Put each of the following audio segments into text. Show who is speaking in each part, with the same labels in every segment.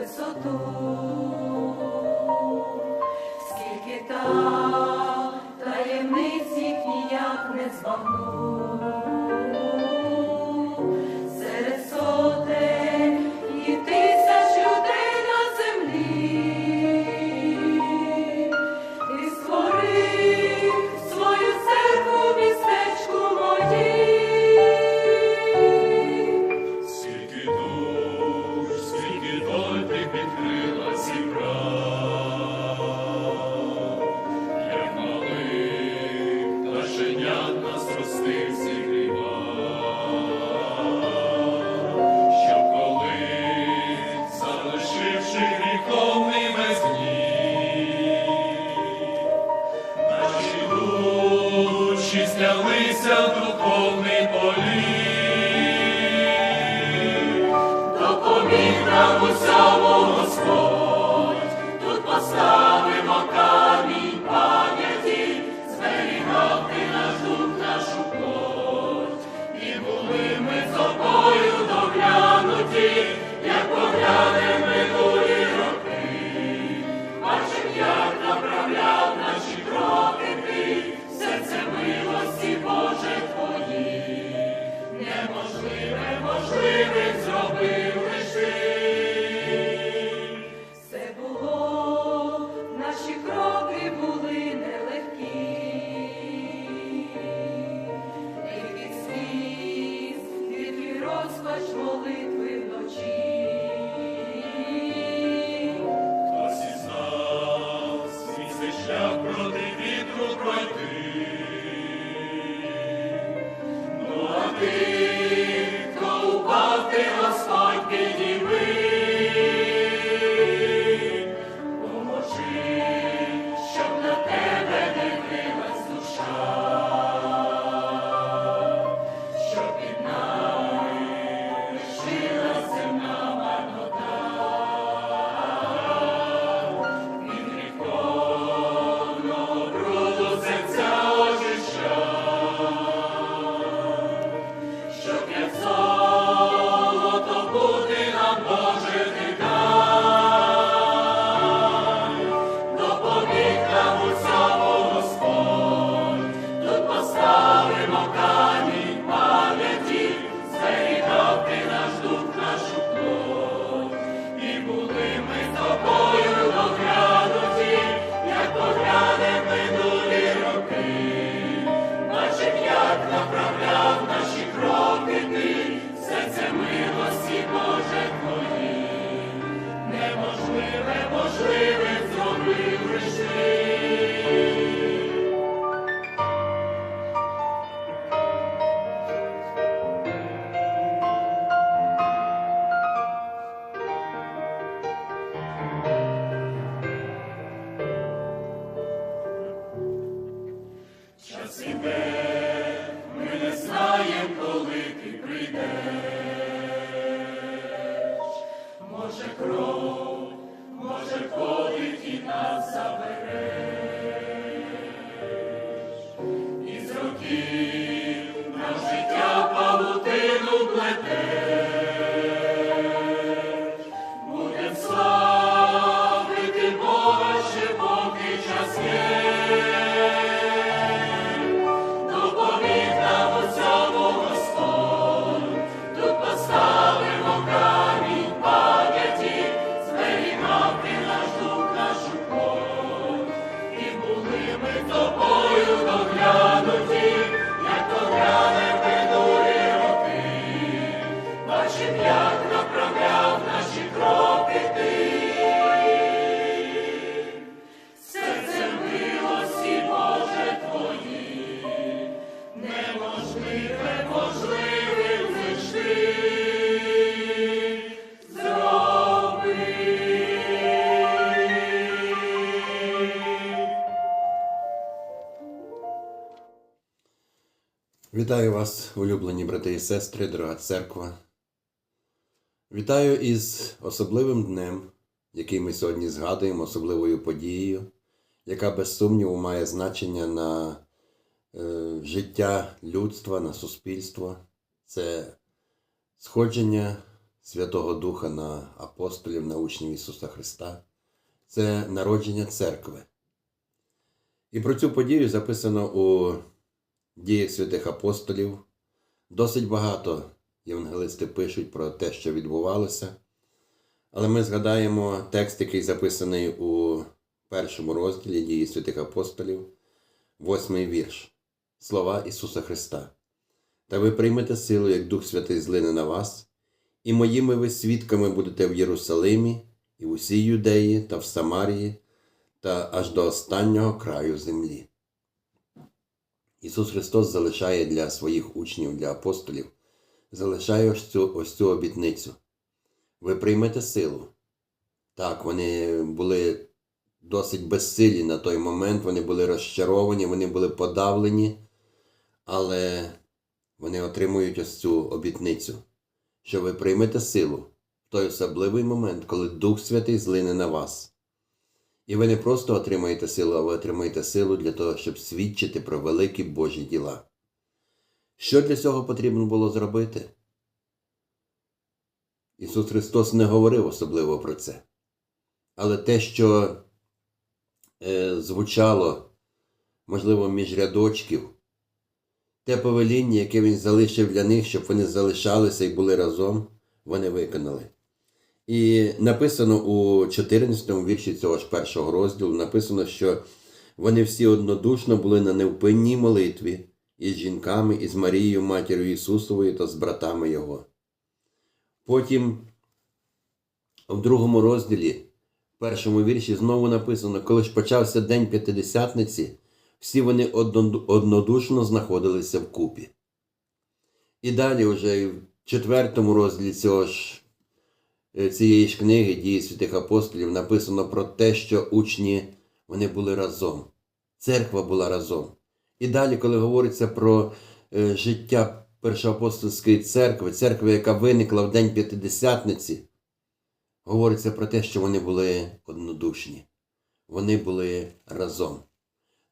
Speaker 1: Висоту, скільки там таємниць їх ніяк не
Speaker 2: збагнув. seu do povo Merci,
Speaker 3: Вітаю вас, улюблені брати і сестри, дорога церква. Вітаю із особливим днем, який ми сьогодні згадуємо, особливою подією, яка без сумніву має значення на е, життя людства, на суспільство. Це сходження Святого Духа на апостолів, на учнів Ісуса Христа, це народження церкви. І про цю подію записано у діях святих апостолів. Досить багато євангелисти пишуть про те, що відбувалося. Але ми згадаємо текст, який записаний у першому розділі дії святих апостолів, восьмий вірш. Слова Ісуса Христа. Та ви приймете силу, як Дух Святий злине на вас, і моїми ви свідками будете в Єрусалимі, і в усій Юдеї та в Самарії, та аж до останнього краю землі. Ісус Христос залишає для своїх учнів, для апостолів, залишає ось цю, ось цю обітницю. Ви приймете силу. Так, вони були досить безсилі на той момент, вони були розчаровані, вони були подавлені, але вони отримують ось цю обітницю, що ви приймете силу в той особливий момент, коли Дух Святий злине на вас. І ви не просто отримаєте силу, а ви отримаєте силу для того, щоб свідчити про великі Божі діла. Що для цього потрібно було зробити? Ісус Христос не говорив особливо про це. Але те, що е, звучало, можливо, між рядочків, те повеління, яке Він залишив для них, щоб вони залишалися і були разом, вони виконали. І написано у 14 вірші цього ж першого розділу, написано, що вони всі однодушно були на невпинній молитві із жінками, із Марією, матір'ю Ісусовою та з братами Його. Потім в другому розділі, в першому вірші, знову написано, коли ж почався день п'ятидесятниці, всі вони однодушно знаходилися вкупі. І далі, вже в четвертому розділі цього ж, цієї ж книги дії святих апостолів написано про те, що учні вони були разом. Церква була разом. І далі, коли говориться про е, життя першоапостольської церкви, церкви, яка виникла в день П'ятидесятниці, говориться про те, що вони були однодушні, вони були разом.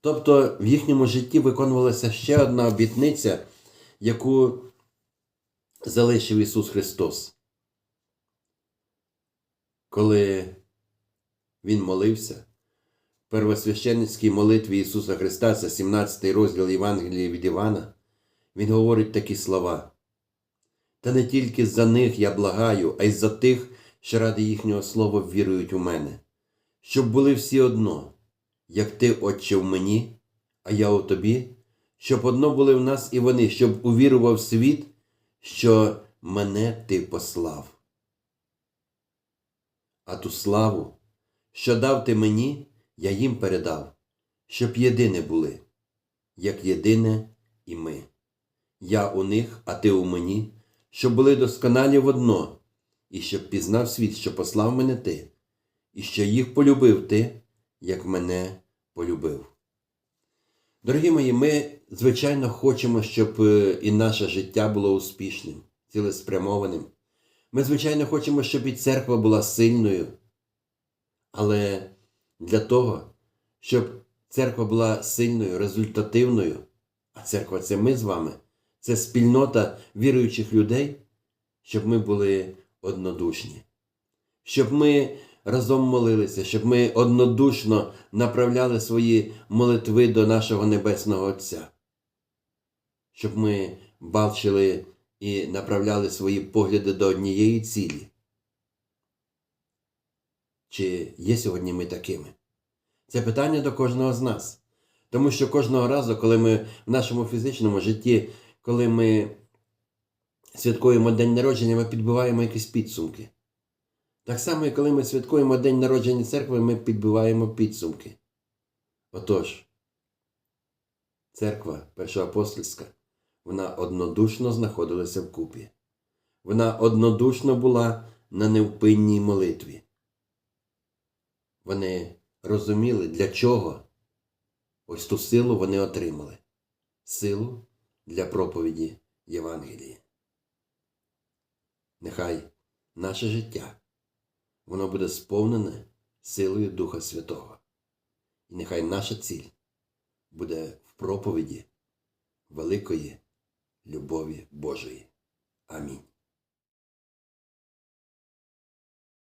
Speaker 3: Тобто в їхньому житті виконувалася ще одна обітниця, яку залишив Ісус Христос. Коли Він молився, в первосвященницькій молитві Ісуса Христа, це 17 розділ Євангелії від Івана, Він говорить такі слова. Та не тільки за них я благаю, а й за тих, що ради їхнього слова вірують у мене, щоб були всі одно, як ти, Отче, в мені, а я у тобі, щоб одно були в нас і вони, щоб увірував світ, що мене ти послав. А ту славу, що дав ти мені, я їм передав, щоб єдине були, як єдине і ми. Я у них, а ти у мені, щоб були досконалі в одно, і щоб пізнав світ, що послав мене ти, і що їх полюбив ти, як мене полюбив. Дорогі мої, ми, звичайно, хочемо, щоб е, і наше життя було успішним, цілеспрямованим. Ми, звичайно, хочемо, щоб і церква була сильною. Але для того, щоб церква була сильною, результативною, а церква це ми з вами, це спільнота віруючих людей, щоб ми були однодушні, щоб ми разом молилися, щоб ми однодушно направляли свої молитви до нашого Небесного Отця, щоб ми бачили і направляли свої погляди до однієї цілі. Чи є сьогодні ми такими? Це питання до кожного з нас. Тому що кожного разу, коли ми в нашому фізичному житті, коли ми святкуємо день народження, ми підбиваємо якісь підсумки. Так само, і коли ми святкуємо день народження церкви, ми підбиваємо підсумки. Отож, церква першоапостольська, вона однодушно знаходилася в купі. Вона однодушно була на невпинній молитві. Вони розуміли, для чого ось ту силу вони отримали. Силу для проповіді Євангелії. Нехай наше життя воно буде сповнене силою Духа Святого. І нехай наша ціль буде в проповіді великої любові Божої. Амінь.